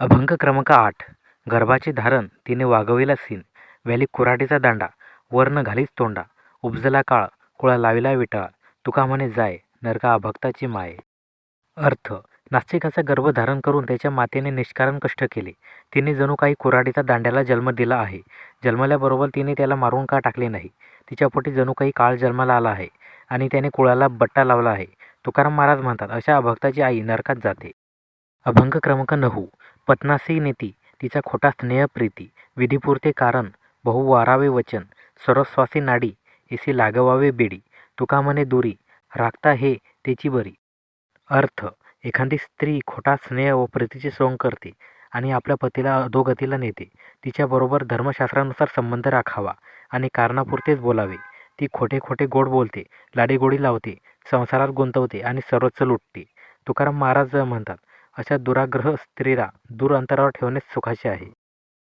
अभंग क्रमांक आठ. गर्भाचे धारण तिने वागविला सीन. व्याली कुऱ्हाडीचा दांडा वर्ण घालीच तोंडा. उपजला काळ कुळा लाविला विटाळा. तुका म्हणे जाय नरका अभक्ताची माय. अर्थ नास्तिकाचा गर्भ धारण करून त्याच्या मातेने निष्कारण कष्ट केले. तिने जणू काही कुऱ्हाडीचा दांड्याला जन्म दिला आहे. जन्मल्याबरोबर तिने त्याला मारून का टाकले नाही? तिच्या पोटी जणू काही काळ जन्माला आला आहे. आणि त्याने कुळाला बट्टा लावला आहे. तुकाराम महाराज म्हणतात अशा अभक्ताची आई नरकात जाते. अभंग क्रमांक नऊ. पत्नासी नीती तिचा खोटा स्नेह प्रीती विधीपुरते कारण बहु वारावे वचन सरस्वासी नाडी एसी लागवावे बेडी तुका म्हणे दुरी राखता हे त्याची बरी. अर्थ एखादी स्त्री खोटा स्नेह व प्रीतीचे सोंग करते आणि आपल्या पतीला अधोगतीला नेते. तिच्याबरोबर धर्मशास्त्रानुसार संबंध राखावा आणि कारणापुरतेच बोलावे. ती खोटे खोटे गोड बोलते लाडीगोडी लावते संसारात गुंतवते आणि सर्वच लुटते. तुकाराम महाराज म्हणतात अशा दुराग्रह स्त्रीला दूर अंतरावर ठेवणे सुखाचे आहे.